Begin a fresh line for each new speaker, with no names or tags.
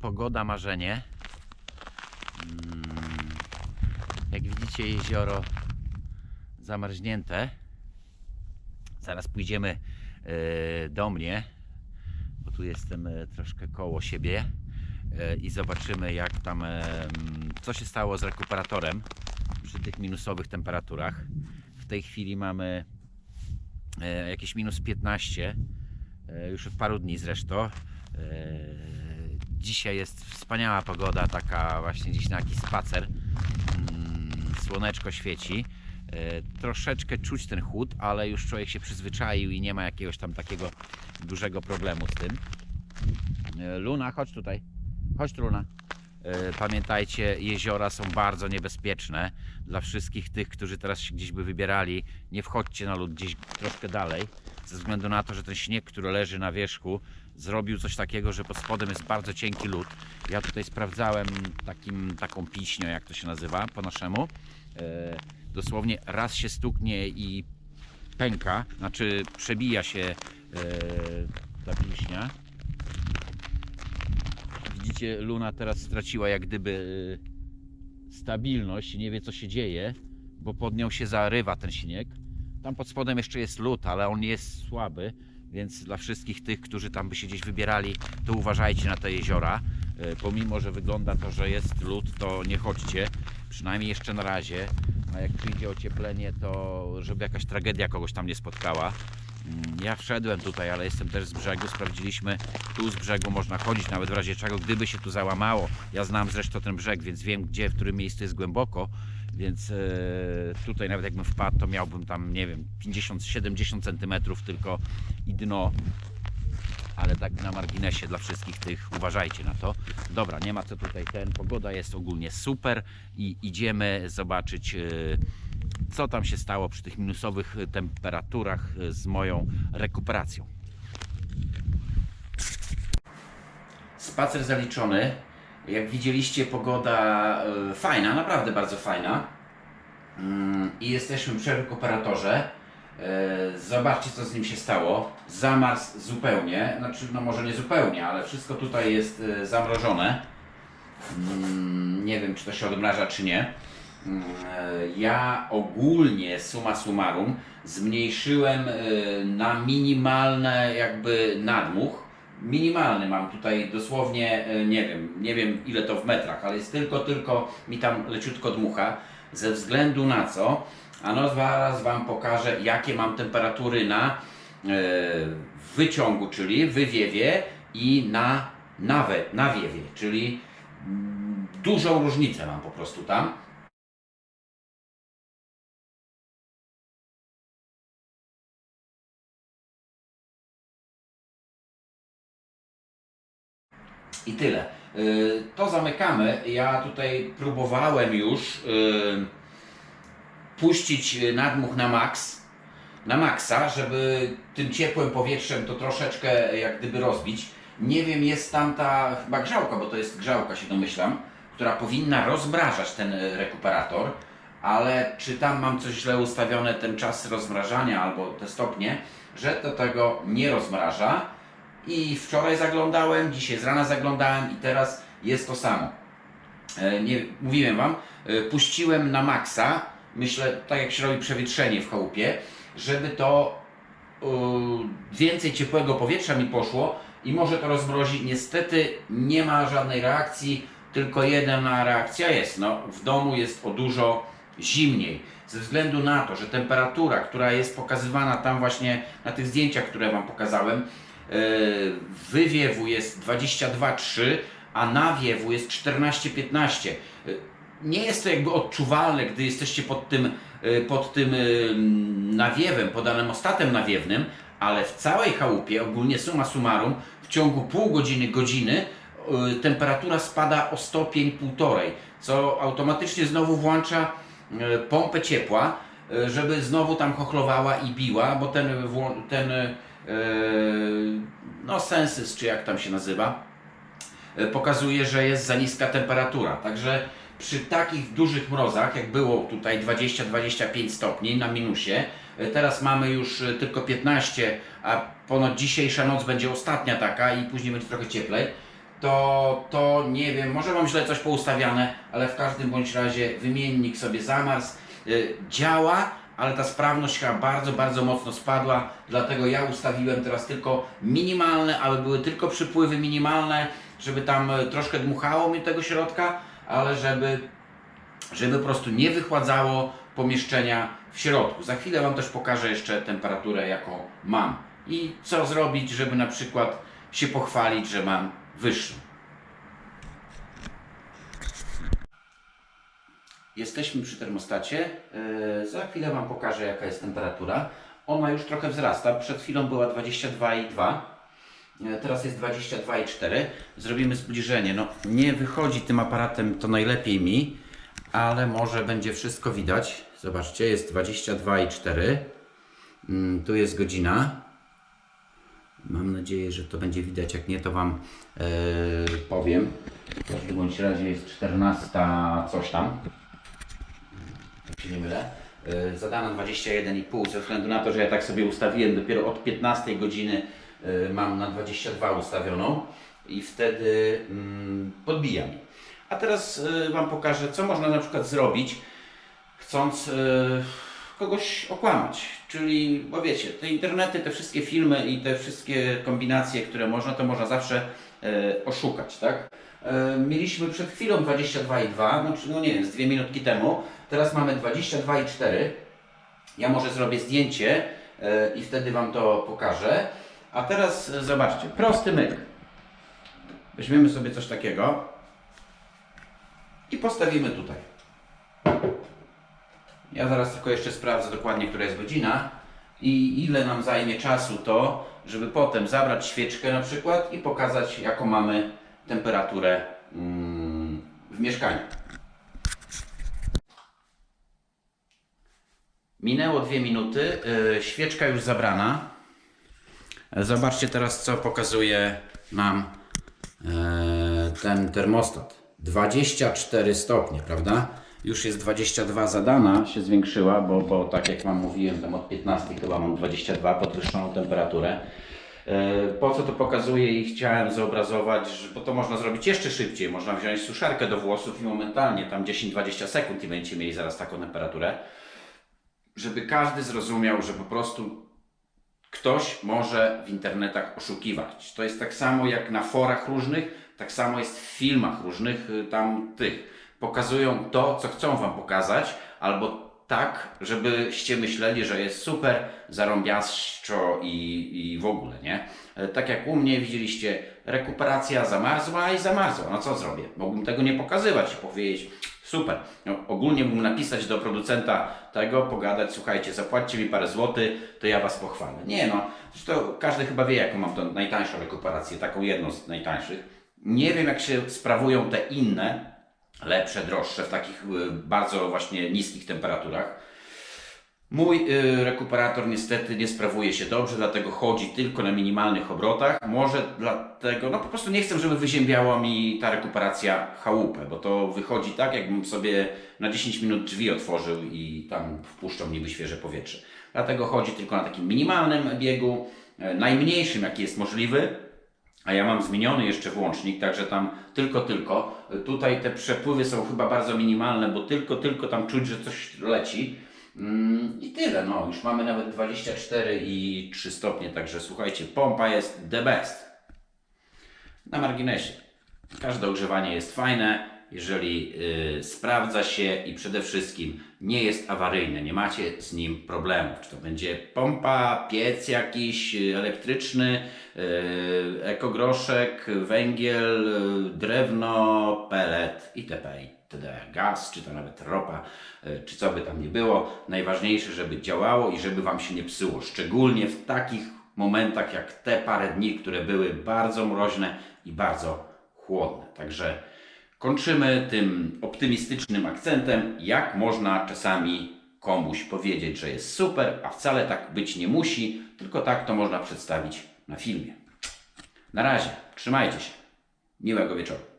pogoda marzenie. Mm, Jak widzicie jezioro zamarznięte. Zaraz pójdziemy e, do mnie, bo tu jestem e, troszkę koło siebie e, i zobaczymy jak tam, mm, co się stało z rekuperatorem przy tych minusowych temperaturach. W tej chwili mamy jakieś minus 15, e, już od paru dni zresztą. Dzisiaj jest wspaniała pogoda, taka właśnie dziś na jakiś spacer. Mm, Słoneczko świeci. E, Troszeczkę czuć ten chłód, ale już człowiek się przyzwyczaił i nie ma jakiegoś tam takiego dużego problemu z tym. E, Luna, chodź tutaj. Chodź Luna. E, Pamiętajcie, jeziora są bardzo niebezpieczne. Dla wszystkich tych, którzy teraz się gdzieś by wybierali, nie wchodźcie na lód gdzieś troszkę dalej, ze względu na to, że ten śnieg, który leży na wierzchu, zrobił coś takiego, że pod spodem jest bardzo cienki lód. Ja tutaj sprawdzałem takim, taką piśnią, jak to się nazywa po naszemu. E, dosłownie raz się stuknie i pęka, znaczy przebija się e, ta piśnia. Widzicie, Luna teraz straciła jak gdyby e, stabilność, nie wie co się dzieje, bo pod nią się zarywa ten śnieg. Tam pod spodem jeszcze jest lód, ale on jest słaby, więc dla wszystkich tych, którzy tam by się gdzieś wybierali, to uważajcie na te jeziora. E, Pomimo, że wygląda to, że jest lód, to nie chodźcie, przynajmniej jeszcze na razie. A jak przyjdzie ocieplenie, to żeby jakaś tragedia kogoś tam nie spotkała. Mm, Ja wszedłem tutaj, ale jestem też z brzegu. Sprawdziliśmy, tu z brzegu można chodzić, nawet w razie czego, gdyby się tu załamało. Ja znam zresztą ten brzeg, więc wiem, gdzie, w którym miejscu jest głęboko. Więc e, tutaj nawet jakbym wpadł, to miałbym tam, nie wiem, 50-70 centymetrów tylko i dno. Ale tak na marginesie dla wszystkich tych uważajcie na to. Dobra, nie ma co tutaj ten. Pogoda jest ogólnie super i idziemy zobaczyć, e, co tam się stało przy tych minusowych temperaturach e, z moją rekuperacją. Spacer zaliczony. Jak widzieliście, pogoda e, fajna, naprawdę bardzo fajna. Mm, I jesteśmy przy rekuperatorze. E, Zobaczcie, co z nim się stało. Zamarzł zupełnie, znaczy, no może nie zupełnie, ale wszystko tutaj jest e, zamrożone. Mm, Nie wiem, czy to się odmraża, czy nie. Mm, Ja ogólnie, summa summarum, zmniejszyłem na minimalne jakby nadmuch. Minimalny mam tutaj dosłownie, e, nie wiem, nie wiem ile to w metrach, ale jest tylko, tylko mi tam leciutko dmucha. Ze względu na co? A no zaraz Wam pokażę, jakie mam temperatury na e, wyciągu, czyli wywiewie i na nawe, nawiewie, czyli mm, dużą różnicę mam po prostu tam. I tyle. Y, To zamykamy. Ja tutaj próbowałem już y, puścić nadmuch na max, na maksa, żeby tym ciepłym powietrzem to troszeczkę jak gdyby rozbić. Nie wiem, jest tam ta chyba grzałka, bo to jest grzałka się domyślam, która powinna rozmrażać ten rekuperator, ale czy tam mam coś źle ustawione, ten czas rozmrażania albo te stopnie, że to tego nie rozmraża. I wczoraj zaglądałem, dzisiaj z rana zaglądałem i teraz jest to samo. E, Nie, mówiłem Wam, e, puściłem na maksa, myślę, tak jak się robi przewietrzenie w chałupie, żeby to e, więcej ciepłego powietrza mi poszło i może to rozmrozi. Niestety nie ma żadnej reakcji, tylko jedna reakcja jest. No, w domu jest o dużo zimniej. Ze względu na to, że temperatura, która jest pokazywana tam właśnie na tych zdjęciach, które Wam pokazałem, Yy, wywiewu jest 22,3, a nawiewu jest 14,15. Yy, Nie jest to jakby odczuwalne, gdy jesteście pod tym, yy, pod tym nawiewem, pod anemostatem nawiewnym, ale w całej chałupie, ogólnie summa summarum, w ciągu pół godziny, godziny temperatura spada o stopień półtorej, co automatycznie znowu włącza pompę ciepła, żeby znowu tam chochlowała i biła, bo ten, ten yy, no sensys, czy jak tam się nazywa, yy, pokazuje, że jest za niska temperatura. Także przy takich dużych mrozach, jak było tutaj 20-25 stopni na minusie, teraz mamy już tylko 15, a ponoć dzisiejsza noc będzie ostatnia taka i później będzie trochę cieplej, to, to nie wiem, może mam źle coś poustawiane, ale w każdym bądź razie wymiennik sobie zamarzł, działa, ale ta sprawność chyba bardzo, bardzo mocno spadła, dlatego ja ustawiłem teraz tylko minimalne, aby były tylko przypływy minimalne, żeby tam y, troszkę dmuchało mi tego środka, ale żeby żeby po prostu nie wychładzało pomieszczenia w środku. Za chwilę Wam też pokażę jeszcze temperaturę, jaką mam i co zrobić, żeby na przykład się pochwalić, że mam wyższą. Jesteśmy przy termostacie. Yy, Za chwilę Wam pokażę, jaka jest temperatura. Ona już trochę wzrasta. Przed chwilą była 22,2. E, Teraz jest 22,4. Zrobimy zbliżenie. No, nie wychodzi tym aparatem to najlepiej mi, ale może będzie wszystko widać. Zobaczcie, jest 22,4. Mm, Tu jest godzina. Mam nadzieję, że to będzie widać. Jak nie, to Wam e, powiem. W każdym razie jest 14 coś tam. Nie mylę. E, Zadano 21,5 ze względu na to, że ja tak sobie ustawiłem dopiero od 15 godziny e, mam na 22 ustawioną i wtedy mm, podbija mi. A teraz e, Wam pokażę, co można na przykład zrobić, chcąc kogoś okłamać. Czyli, bo wiecie, te internety, te wszystkie filmy i te wszystkie kombinacje, które można, to można zawsze oszukać, tak? E, mieliśmy przed chwilą 22,2, no, czy- no nie wiem, z dwie minutki temu. Teraz mamy 22,4. Ja może zrobię zdjęcie e, i wtedy Wam to pokażę. A teraz e, zobaczcie, prosty myk. Weźmiemy sobie coś takiego i postawimy tutaj. Ja zaraz tylko jeszcze sprawdzę dokładnie, która jest godzina i ile nam zajmie czasu to, żeby potem zabrać świeczkę na przykład i pokazać, jaką mamy temperaturę mm, w mieszkaniu. Minęło dwie minuty, yy, świeczka już zabrana. Zobaczcie teraz, co pokazuje nam e, ten termostat. 24 stopnie, prawda? Już jest 22 zadana, się zwiększyła, bo, bo tak jak Wam mówiłem, tam od 15 chyba mam 22, podwyższoną temperaturę. E, Po co to pokazuję i chciałem zobrazować, bo to można zrobić jeszcze szybciej. Można wziąć suszarkę do włosów i momentalnie, tam 10-20 sekund i będziecie mieli zaraz taką temperaturę. Żeby każdy zrozumiał, że po prostu ktoś może w internetach oszukiwać. To jest tak samo jak na forach różnych, tak samo jest w filmach różnych y, tam tych. Pokazują to, co chcą Wam pokazać, albo tak, żebyście myśleli, że jest super, zarąbiaszczo i, i w ogóle, nie? E, Tak jak u mnie widzieliście, rekuperacja zamarzła i zamarzła. No co zrobię? Mógłbym tego nie pokazywać i powiedzieć, super. No, ogólnie mógłbym napisać do producenta tego, pogadać, słuchajcie, zapłaćcie mi parę złotych, to ja Was pochwalę. Nie no, zresztą każdy chyba wie, jaką mam tą najtańszą rekuperację, taką jedną z najtańszych. Nie wiem, jak się sprawują te inne, lepsze, droższe, w takich y, bardzo właśnie niskich temperaturach. Mój y, rekuperator niestety nie sprawuje się dobrze, dlatego chodzi tylko na minimalnych obrotach. Może dlatego, no po prostu nie chcę, żeby wyziębiała mi ta rekuperacja chałupę, bo to wychodzi tak, jakbym sobie na 10 minut drzwi otworzył i tam wpuszczał niby świeże powietrze. Dlatego chodzi tylko na takim minimalnym biegu, e, najmniejszym jaki jest możliwy, a ja mam zmieniony jeszcze włącznik, także tam tylko, tylko. Tutaj te przepływy są chyba bardzo minimalne, bo tylko, tylko tam czuć, że coś leci. Mm, I tyle, no. Już mamy nawet 24 i 3 stopnie, także słuchajcie, pompa jest the best. Na marginesie. Każde ogrzewanie jest fajne, jeżeli y, sprawdza się i przede wszystkim nie jest awaryjne, nie macie z nim problemów. Czy to będzie pompa, piec jakiś y, elektryczny, y, ekogroszek, węgiel, y, drewno, pelet itp. itd. Gaz, czy to nawet ropa, czy co by tam nie było. Najważniejsze, żeby działało i żeby Wam się nie psuło. Szczególnie w takich momentach jak te parę dni, które były bardzo mroźne i bardzo chłodne. Także kończymy tym optymistycznym akcentem, jak można czasami komuś powiedzieć, że jest super, a wcale tak być nie musi, tylko tak to można przedstawić na filmie. Na razie, trzymajcie się. Miłego wieczoru.